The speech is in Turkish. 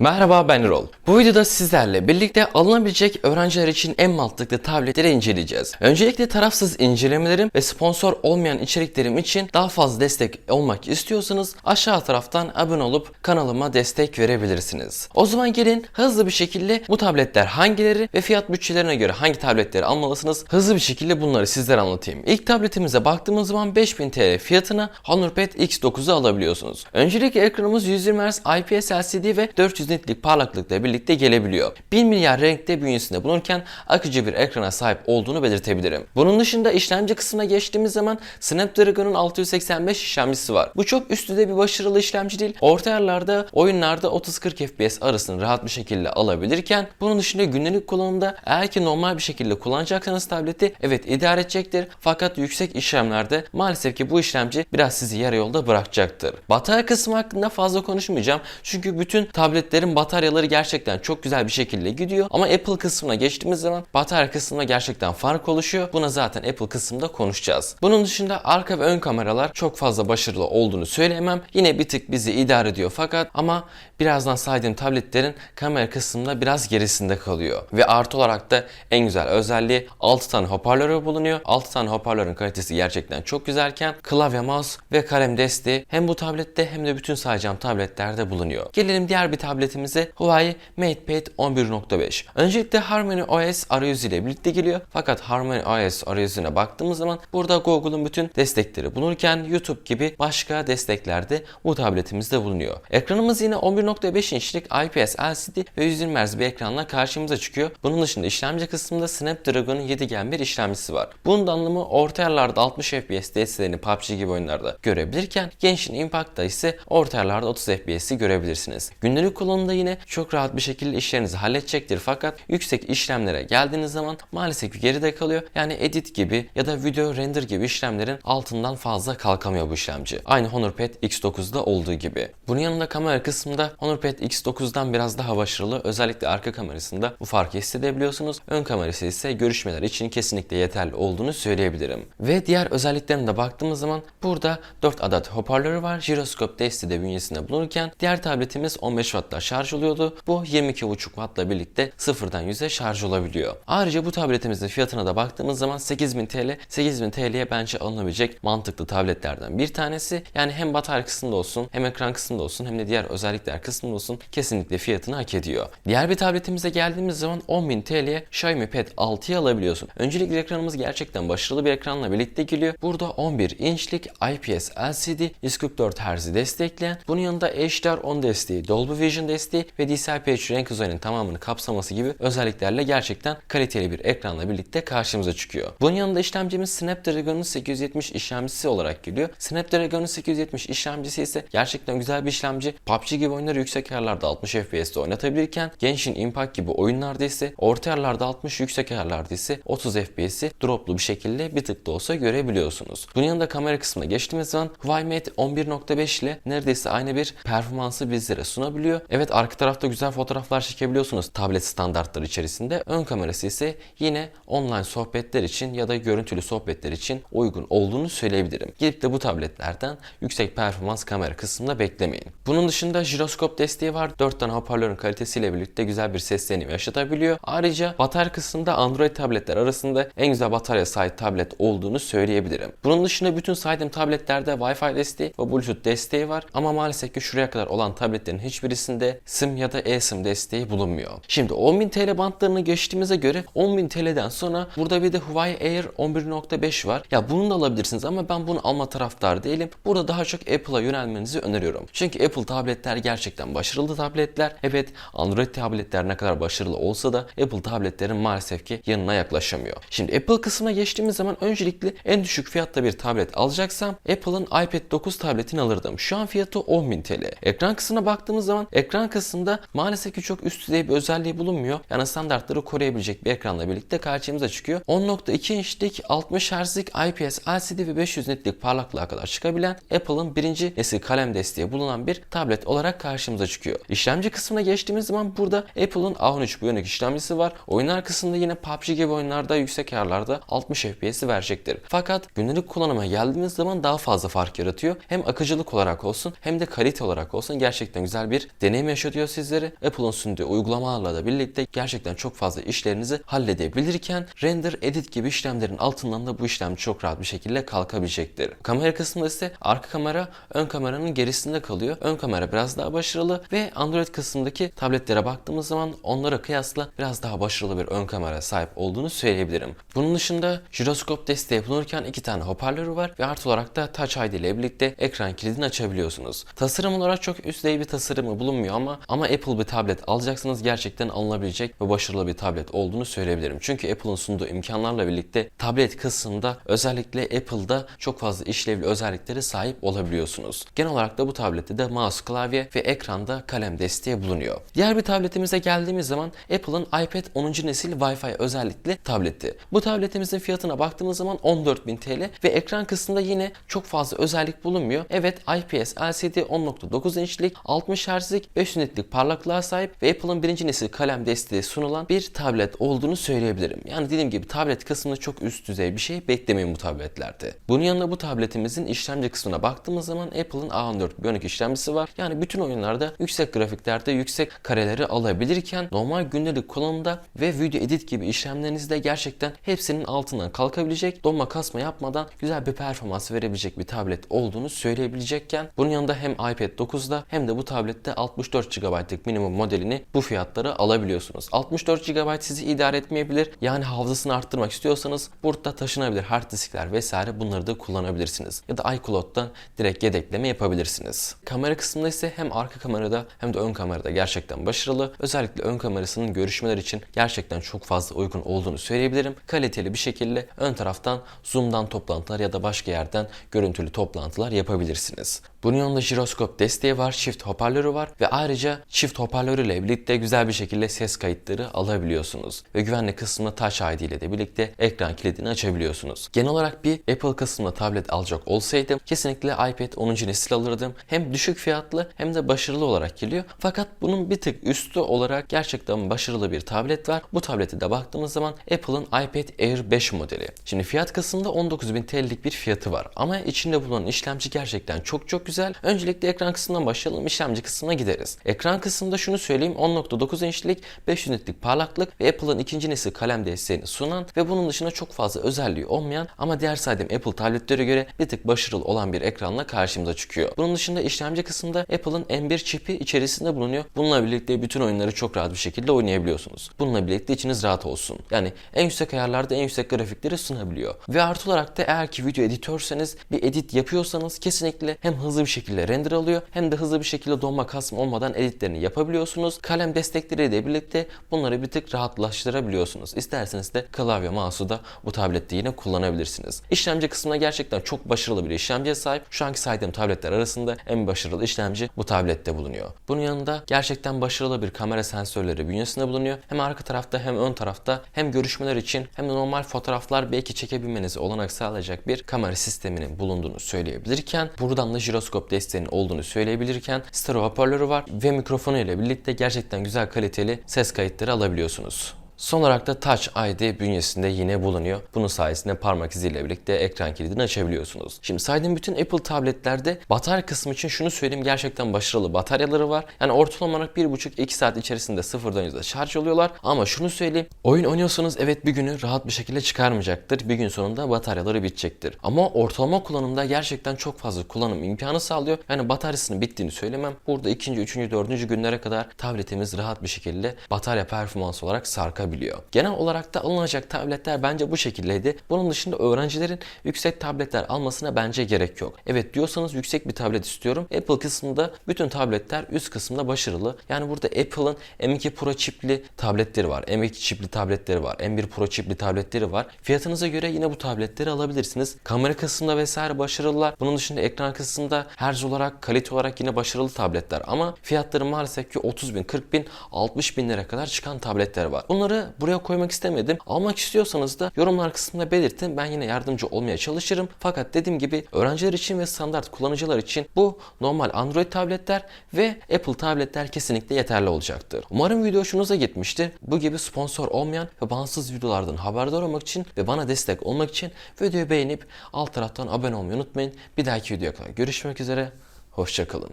Merhaba ben Erol. Bu videoda sizlerle birlikte alınabilecek öğrenciler için en mantıklı tabletleri inceleyeceğiz. Öncelikle tarafsız incelemelerim ve sponsor olmayan içeriklerim için daha fazla destek olmak istiyorsanız aşağı taraftan abone olup kanalıma destek verebilirsiniz. O zaman gelin hızlı bir şekilde bu tabletler hangileri ve fiyat bütçelerine göre hangi tabletleri almalısınız hızlı bir şekilde bunları sizlere anlatayım. İlk tabletimize baktığımız zaman 5000 TL fiyatına HonorPad X9'u alabiliyorsunuz. Öncelikle ekranımız 120 Hz IPS LCD ve 400 nitlik parlaklıkla birlikte gelebiliyor. 1 milyar renkte bünyesinde bulunurken akıcı bir ekrana sahip olduğunu belirtebilirim. Bunun dışında işlemci kısmına geçtiğimiz zaman Snapdragon'un 685 işlemcisi var. Bu çok üst bir başarılı işlemci değil. Orta yerlerde oyunlarda 30-40 FPS arasını rahat bir şekilde alabilirken bunun dışında günlük kullanımda eğer ki normal bir şekilde kullanacaksanız tableti evet idare edecektir. Fakat yüksek işlemlerde maalesef ki bu işlemci biraz sizi yarı yolda bırakacaktır. Batarya kısmı hakkında fazla konuşmayacağım. Çünkü bütün tabletlerin bataryaları gerçekten çok güzel bir şekilde gidiyor. Ama Apple kısmına geçtiğimiz zaman batarya kısmında gerçekten fark oluşuyor. Buna zaten Apple kısmında konuşacağız. Bunun dışında arka ve ön kameralar çok fazla başarılı olduğunu söyleyemem. Yine bir tık bizi idare ediyor fakat ama birazdan saydığım tabletlerin kamera kısmında biraz gerisinde kalıyor. Ve artı olarak da en güzel özelliği 6 tane hoparlörü bulunuyor. 6 tane hoparlörün kalitesi gerçekten çok güzelken klavye, mouse ve kalem desteği hem bu tablette hem de bütün sayacağım tabletlerde bulunuyor. Gelelim diğer bir tabletimize Huawei MatePad 11.5. Öncelikle Harmony OS arayüzü ile birlikte geliyor. Fakat Harmony OS arayüzüne baktığımız zaman burada Google'un bütün destekleri bulunurken YouTube gibi başka destekler de bu tabletimizde bulunuyor. Ekranımız yine 11.5 inçlik IPS LCD ve 120 Hz bir ekranla karşımıza çıkıyor. Bunun dışında işlemci kısmında Snapdragon'un 7 Gen bir işlemcisi var. Bunun anlamı orta yerlerde 60 FPS desteğini PUBG gibi oyunlarda görebilirken Genshin Impact'ta ise orta yerlerde 30 FPS'i görebilirsiniz. Günlük kullanımda yine çok rahat bir şekilde işlerinizi halledecektir fakat yüksek işlemlere geldiğiniz zaman maalesef ki geride kalıyor. Yani edit gibi ya da video render gibi işlemlerin altından fazla kalkamıyor bu işlemci. Aynı HonorPad X9'da olduğu gibi. Bunun yanında kamera kısmında HonorPad X9'dan biraz daha başarılı. Özellikle arka kamerasında bu farkı hissedebiliyorsunuz. Ön kamerası ise görüşmeler için kesinlikle yeterli olduğunu söyleyebilirim. Ve diğer özelliklerine de baktığımız zaman burada 4 adet hoparlörü var. Jiroskop desteği de bünyesinde bulunurken diğer tabletimiz 15 Şarj oluyordu. Bu 22.5 Watt'la birlikte sıfırdan 100'e şarj olabiliyor. Ayrıca bu tabletimizin fiyatına da baktığımız zaman 8000 TL. 8000 TL'ye bence alınabilecek mantıklı tabletlerden bir tanesi. Yani hem batarya kısmında olsun hem ekran kısmında olsun hem de diğer özellikler kısmında olsun kesinlikle fiyatını hak ediyor. Diğer bir tabletimize geldiğimiz zaman 10.000 TL'ye Xiaomi Pad 6'yı alabiliyorsun. Öncelikle ekranımız gerçekten başarılı bir ekranla birlikte geliyor. Burada 11 inçlik IPS LCD 144 Hz'i destekleyen bunun yanında HDR10 desteği, Dolby Vision desteği ve DCI-P3 renk üzerinin tamamını kapsaması gibi özelliklerle gerçekten kaliteli bir ekranla birlikte karşımıza çıkıyor. Bunun yanında işlemcimiz Snapdragon'un 870 işlemcisi olarak geliyor. Snapdragon'un 870 işlemcisi ise gerçekten güzel bir işlemci. PUBG gibi oyunları yüksek ayarlarda 60 FPS'te oynatabilirken Genshin Impact gibi oyunlarda ise orta ayarlarda 60 yüksek ayarlarda ise 30 FPS'i droplu bir şekilde bir tık da olsa görebiliyorsunuz. Bunun yanında kamera kısmına geçtiğimiz zaman Huawei Mate 11.5 ile neredeyse aynı bir performansı bizlere sunabiliyor. Evet arka tarafta güzel fotoğraflar çekebiliyorsunuz tablet standartları içerisinde. Ön kamerası ise yine online sohbetler için ya da görüntülü sohbetler için uygun olduğunu söyleyebilirim. Gidip de bu tabletlerden yüksek performans kamera kısmında beklemeyin. Bunun dışında jiroskop desteği var. 4 tane hoparlörün kalitesiyle birlikte güzel bir ses deneyimi yaşatabiliyor. Ayrıca batarya kısmında Android tabletler arasında en güzel batarya sahip tablet olduğunu söyleyebilirim. Bunun dışında bütün saydığım tabletlerde Wi-Fi desteği ve Bluetooth desteği var. Ama maalesef ki şuraya kadar olan tabletlerin hiçbirisinde SIM ya da eSIM desteği bulunmuyor. Şimdi 10.000 TL bantlarını geçtiğimize göre 10.000 TL'den sonra burada bir de Huawei Air 11.5 var. Ya bunu da alabilirsiniz ama ben bunu alma taraftar değilim. Burada daha çok Apple'a yönelmenizi öneriyorum. Çünkü Apple tabletler gerçekten başarılı tabletler. Evet Android tabletler ne kadar başarılı olsa da Apple tabletlerin maalesef ki yanına yaklaşamıyor. Şimdi Apple kısmına geçtiğimiz zaman öncelikle en düşük fiyatta bir tablet alacaksam Apple'ın iPad 9 tabletini alırdım. Şu an fiyatı 10.000 TL. Ekran kısmına baktığımız zaman ekran kısmında maalesef ki çok üst düzey bir özelliği bulunmuyor. Yani standartları koruyabilecek bir ekranla birlikte karşımıza çıkıyor. 10.2 inçlik 60 Hz'lik IPS LCD ve 500 nitlik parlaklığa kadar çıkabilen Apple'ın birinci nesil kalem desteği bulunan bir tablet olarak karşımıza çıkıyor. İşlemci kısmına geçtiğimiz zaman burada Apple'ın A13 Bionic işlemcisi var. Oyunlar kısmında yine PUBG gibi oyunlarda yüksek ayarlarda 60 FPS'i verecektir. Fakat günlük kullanıma geldiğimiz zaman daha fazla fark yaratıyor. Hem akıcılık olarak olsun hem de kalite olarak olsun gerçekten güzel bir deneyim yaşatıyor sizleri. Apple'ın sunduğu uygulamalarla da birlikte gerçekten çok fazla işlerinizi halledebilirken render, edit gibi işlemlerin altından da bu işlem çok rahat bir şekilde kalkabilecektir. Kamera kısmında ise arka kamera ön kameranın gerisinde kalıyor. Ön kamera biraz daha başarılı ve Android kısmındaki tabletlere baktığımız zaman onlara kıyasla biraz daha başarılı bir ön kamera sahip olduğunu söyleyebilirim. Bunun dışında jiroskop desteği bulunurken iki tane hoparlörü var ve artı olarak da Touch ID ile birlikte ekran kilidini açabiliyorsunuz. Tasarım olarak çok üst düzey bir tasarımı bulunmuyor ama ama Apple bir tablet alacaksınız gerçekten alınabilecek ve başarılı bir tablet olduğunu söyleyebilirim. Çünkü Apple'ın sunduğu imkanlarla birlikte tablet kısmında özellikle Apple'da çok fazla işlevli özellikleri sahip olabiliyorsunuz. Genel olarak da bu tablette de mouse, klavye ve ekranda kalem desteği bulunuyor. Diğer bir tabletimize geldiğimiz zaman Apple'ın iPad 10. nesil Wi-Fi özellikli tableti. Bu tabletimizin fiyatına baktığımız zaman 14.000 TL ve ekran kısmında yine çok fazla özellik bulunmuyor. Evet IPS LCD 10.9 inçlik 60 Hz'lik 500 nitlik parlaklığa sahip ve Apple'ın birinci nesil kalem desteği sunulan bir tablet olduğunu söyleyebilirim. Yani dediğim gibi tablet kısmında çok üst düzey bir şey beklemeyin bu tabletlerde. Bunun yanında bu tabletimizin işlemci kısmına baktığımız zaman Apple'ın A14 Bionic işlemcisi var. Yani bütün oyunlarda yüksek grafiklerde yüksek kareleri alabilirken normal gündelik kullanımda ve video edit gibi işlemlerinizde gerçekten hepsinin altından kalkabilecek, donma kasma yapmadan güzel bir performans verebilecek bir tablet olduğunu söyleyebilecekken bunun yanında hem iPad 9'da hem de bu tablette 64 GB'lık minimum modelini bu fiyatlara alabiliyorsunuz. 64 GB sizi idare etmeyebilir. Yani hafızasını arttırmak istiyorsanız burada taşınabilir hard diskler vesaire bunları da kullanabilirsiniz. Ya da iCloud'dan direkt yedekleme yapabilirsiniz. Kamera kısmında ise hem arka kamerada hem de ön kamerada gerçekten başarılı. Özellikle ön kamerasının görüşmeler için gerçekten çok fazla uygun olduğunu söyleyebilirim. Kaliteli bir şekilde ön taraftan Zoom'dan toplantılar ya da başka yerden görüntülü toplantılar yapabilirsiniz. Bunun yanında jiroskop desteği var, çift hoparlörü var ve ayrıca çift hoparlörüyle birlikte güzel bir şekilde ses kayıtları alabiliyorsunuz. Ve güvenlik kısmında Touch ID ile de birlikte ekran kilidini açabiliyorsunuz. Genel olarak bir Apple kısmında tablet alacak olsaydım kesinlikle iPad 10. nesil alırdım. Hem düşük fiyatlı hem de başarılı olarak geliyor. Fakat bunun bir tık üstü olarak gerçekten başarılı bir tablet var. Bu tablete de baktığımız zaman Apple'ın iPad Air 5 modeli. Şimdi fiyat kısmında 19.000 TL'lik bir fiyatı var. Ama içinde bulunan işlemci gerçekten çok çok güzel. Öncelikle ekran kısmından başlayalım. işlemci kısmına gideriz. Ekran kısmında şunu söyleyeyim. 10.9 inçlik 500 nitlik parlaklık ve Apple'ın ikinci nesil kalem desteğini sunan ve bunun dışında çok fazla özelliği olmayan ama diğer saydığım Apple tabletlere göre bir tık başarılı olan bir ekranla karşımıza çıkıyor. Bunun dışında işlemci kısmında Apple'ın M1 çipi içerisinde bulunuyor. Bununla birlikte bütün oyunları çok rahat bir şekilde oynayabiliyorsunuz. Bununla birlikte içiniz rahat olsun. Yani en yüksek ayarlarda en yüksek grafikleri sunabiliyor. Ve artı olarak da eğer ki video editörseniz bir edit yapıyorsanız kesinlikle hem hızlı bir şekilde render alıyor hem de hızlı bir şekilde donma kasma olmadan editlerini yapabiliyorsunuz. Kalem destekleriyle birlikte bunları bir tık rahatlaştırabiliyorsunuz. İsterseniz de klavye mouse'u da bu tablette yine kullanabilirsiniz. İşlemci kısmına gerçekten çok başarılı bir işlemciye sahip. Şu anki saydığım tabletler arasında en başarılı işlemci bu tablette bulunuyor. Bunun yanında gerçekten başarılı bir kamera sensörleri bünyesinde bulunuyor. Hem arka tarafta hem ön tarafta hem görüşmeler için hem de normal fotoğraflar belki çekebilmenize olanak sağlayacak bir kamera sisteminin bulunduğunu söyleyebilirken buradan da jiroskop desteğinin olduğunu söyleyebilirken stereo hoparlörü var ve mikrofonu ile birlikte gerçekten güzel kaliteli ses kayıtları alabiliyorsunuz. Son olarak da Touch ID bünyesinde yine bulunuyor. Bunun sayesinde parmak iziyle birlikte ekran kilidini açabiliyorsunuz. Şimdi saydığım bütün Apple tabletlerde batarya kısmı için şunu söyleyeyim gerçekten başarılı bataryaları var. Yani ortalama olarak 1,5-2 saat içerisinde sıfırdan yüzde şarj oluyorlar. Ama şunu söyleyeyim oyun oynuyorsanız evet bir günü rahat bir şekilde çıkarmayacaktır. Bir gün sonunda bataryaları bitecektir. Ama ortalama kullanımda gerçekten çok fazla kullanım imkanı sağlıyor. Yani bataryasının bittiğini söylemem. Burada ikinci, üçüncü, dördüncü günlere kadar tabletimiz rahat bir şekilde batarya performansı olarak sarkabiliyor olabiliyor. Genel olarak da alınacak tabletler bence bu şekildeydi. Bunun dışında öğrencilerin yüksek tabletler almasına bence gerek yok. Evet diyorsanız yüksek bir tablet istiyorum. Apple kısmında bütün tabletler üst kısımda başarılı. Yani burada Apple'ın M2 Pro çipli tabletleri var. M2 çipli tabletleri var. M1 Pro çipli tabletleri var. Fiyatınıza göre yine bu tabletleri alabilirsiniz. Kamera kısmında vesaire başarılılar. Bunun dışında ekran kısmında herz olarak, kalite olarak yine başarılı tabletler. Ama fiyatları maalesef ki 30 bin, 40 bin, 60 bin lira kadar çıkan tabletler var. Bunları buraya koymak istemedim. Almak istiyorsanız da yorumlar kısmında belirtin. Ben yine yardımcı olmaya çalışırım. Fakat dediğim gibi öğrenciler için ve standart kullanıcılar için bu normal Android tabletler ve Apple tabletler kesinlikle yeterli olacaktır. Umarım video hoşunuza gitmiştir. Bu gibi sponsor olmayan ve bağımsız videolardan haberdar olmak için ve bana destek olmak için videoyu beğenip alt taraftan abone olmayı unutmayın. Bir dahaki videoya kadar görüşmek üzere. Hoşçakalın.